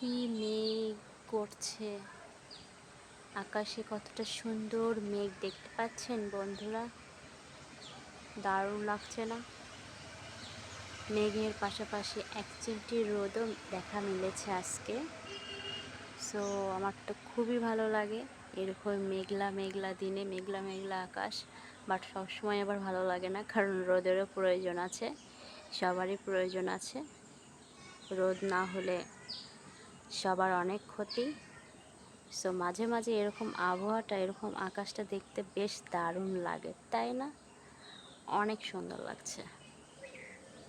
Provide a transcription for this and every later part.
কি মেঘ করছে? আকাশে কতটা সুন্দর মেঘ দেখতে পাচ্ছেন বন্ধুরা? দারুণ লাগছে না? মেঘের পাশাপাশি এক চিমটি রোদও দেখা মিলেছে আজকে। সো আমার তো খুবই ভালো লাগে এরকম মেঘলা মেঘলা দিনে, মেঘলা মেঘলা আকাশ। বাট সবসময় আবার ভালো লাগে না কারণ রোদেরও প্রয়োজন আছে, সবারই প্রয়োজন আছে। রোদ না হলে সবার অনেক ক্ষতি। সো মাঝে মাঝে এরকম আবহাওয়াটা, এরকম আকাশটা দেখতে বেশ দারুণ লাগে, তাই না? অনেক সুন্দর লাগছে।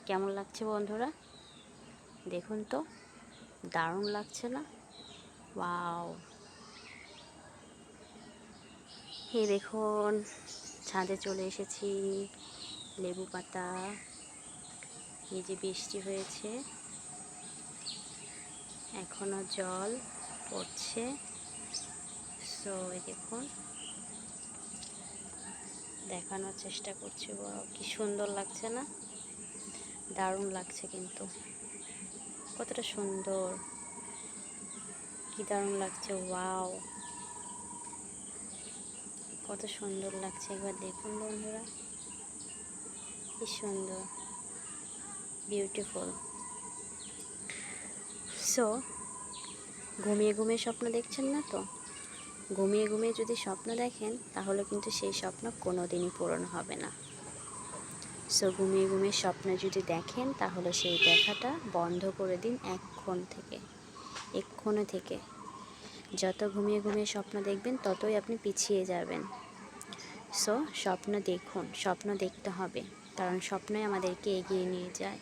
কেমন লাগছে বন্ধুরা? দেখুন তো, দারুণ লাগছে না? ওয়াও! এই দেখুন, ছাদে চলে এসেছি, লেবু পাতা, এই যে বৃষ্টি হয়েছে। এখনও জল পড়ছে। সো দেখুন। দেখানোর চেষ্টা করছি। কি সুন্দর লাগছে না? দারুণ লাগছে কিন্তু। কতটা সুন্দর। কি দারুণ লাগছে, ওয়াও। কত সুন্দর লাগছে। একবার দেখুন বন্ধুরা। কি সুন্দর। বিউটিফুল সো ঘুমিয়ে ঘুমিয়ে স্বপ্ন দেখছেন না তো? ঘুমিয়ে ঘুমিয়ে যদি স্বপ্ন দেখেন, তাহলে কিন্তু সেই স্বপ্ন কোনো দিনই পূরণ হবে না। সো ঘুমিয়ে ঘুমিয়ে স্বপ্ন যদি দেখেন, তাহলে সেই দেখাটা বন্ধ করে দিন এক্ষণ থেকে। এক্ষণে থেকে। যত ঘুমিয়ে ঘুমিয়ে স্বপ্ন দেখবেন, ততই আপনি পিছিয়ে যাবেন। সো স্বপ্ন দেখুন। স্বপ্ন দেখতে হবে। কারণ স্বপ্নই আমাদেরকে এগিয়ে নিয়ে যায়।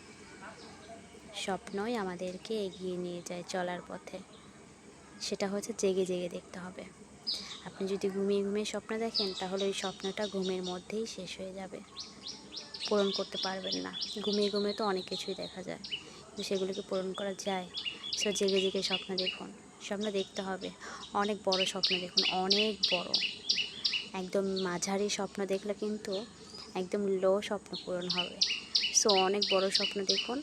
স্বপ্নই আমাদেরকে এগিয়ে নিয়ে যায় চলার পথে। সেটা হচ্ছে জেগে জেগে দেখতে হবে। আপনি যদি ঘুমিয়ে ঘুমিয়ে স্বপ্ন দেখেন, তাহলে ওই স্বপ্নটা ঘুমের মধ্যেই শেষ হয়ে যাবে। পূরণ করতে পারবেন না। ঘুমিয়ে ঘুমিয়ে তো অনেক কিছুই দেখা যায়। কিন্তু সেগুলোকে পূরণ করা যায়। সো জেগে জেগে স্বপ্ন দেখুন। স্বপ্ন দেখতে হবে। অনেক বড় স্বপ্ন দেখুন। অনেক বড়। একদম মাঝারি স্বপ্ন দেখলে কিন্তু একদম লো স্বপ্ন পূরণ হবে। সো অনেক বড় স্বপ্ন দেখুন।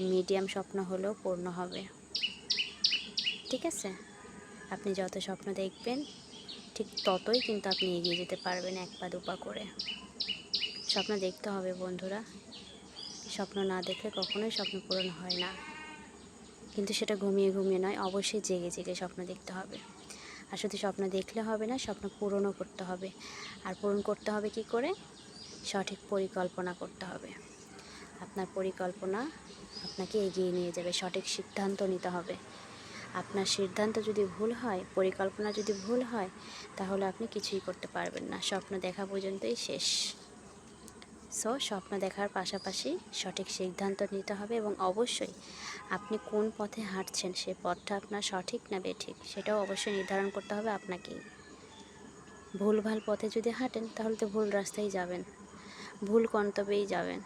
মিডিয়াম স্বপ্ন হলেও পূর্ণ হবে। ঠিক আছে? আপনি যত স্বপ্ন দেখবেন, ঠিক ততই কিন্তু আপনি এগিয়ে যেতে পারবেন এক পা দুপা করে। স্বপ্ন দেখতে হবে বন্ধুরা। স্বপ্ন না দেখলে কখনোই স্বপ্ন পূরণ হয় না। কিন্তু সেটা ঘুমিয়ে ঘুমিয়ে নয়, অবশ্যই জেগে জেগে স্বপ্ন দেখতে হবে। আর শুধু স্বপ্ন দেখলে হবে না, স্বপ্ন পূরণও করতে হবে। আর পূরণ করতে হবে কি করে? সঠিক পরিকল্পনা করতে হবে। পরিকল্পনা আপনাকে এগিয়ে নিয়ে যাবে, সঠিক সিদ্ধান্ত নিতে হবে। আপনার সিদ্ধান্ত যদি ভুল হয়, পরিকল্পনা যদি ভুল হয়, তাহলে আপনি কিছুই করতে পারবেন না। স্বপ্ন দেখা পর্যন্তই শেষ। সো স্বপ্ন দেখার পাশাপাশি সঠিক সিদ্ধান্ত নিতে হবে এবং অবশ্যই আপনি কোন পথে হাঁটছেন, সে পথটা আপনার সঠিক না বেঠিক, সেটাও অবশ্যই নির্ধারণ করতে হবে আপনাকেই। ভুলভাল পথে যদি হাঁটেন, তাহলে তো ভুল রাস্তায় যাবেন, ভুল গন্তব্যেই যাবেন।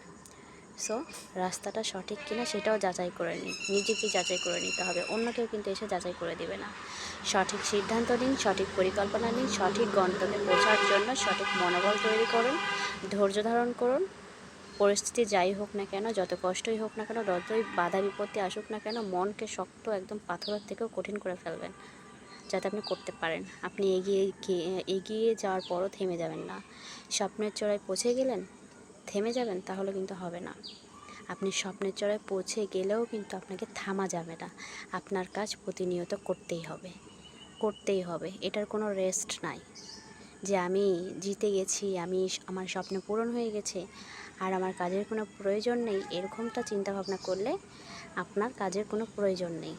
সো রাস্তাটা সঠিক কিনা সেটাও যাচাই করে নিন নিজেকে যাচাই করে নিতে হবে। অন্য কেউ কিন্তু এসে যাচাই করে দেবে না। সঠিক সিদ্ধান্ত নিন, সঠিক পরিকল্পনা নিন, সঠিক গন্তব্যে পৌঁছার জন্য সঠিক মনোবল তৈরি করুন, ধৈর্য ধারণ করুন। পরিস্থিতি যাই হোক না কেন, যত কষ্টই হোক না কেন, যতই বাধা বিপত্তি আসুক না কেন, মনকে শক্ত একদম পাথরের থেকেও কঠিন করে ফেলবেন, যাতে আপনি করতে পারেন। আপনি এগিয়ে গিয়ে- এগিয়ে যাওয়ার পরও থেমে যাবেন না। স্বপ্নের চূড়ায় পৌঁছে গেলেন? থেমে যাবেন, তাহলে কিন্তু হবে না। আপনি স্বপ্নের চড়ায় পৌঁছে গেলেও কিন্তু আপনাকে থামা যাবে না। আপনার কাজ প্রতিনিয়ত করতেই হবে। করতেই হবে। এটার কোনো রেস্ট নাই। যে আমি জিতে গেছি, আমি আমার স্বপ্ন পূরণ হয়ে গেছে, আর আমার কাজের কোনো প্রয়োজন নেই, এরকমটা চিন্তা ভাবনা করলে আপনার কাজের কোনো প্রয়োজন নেই।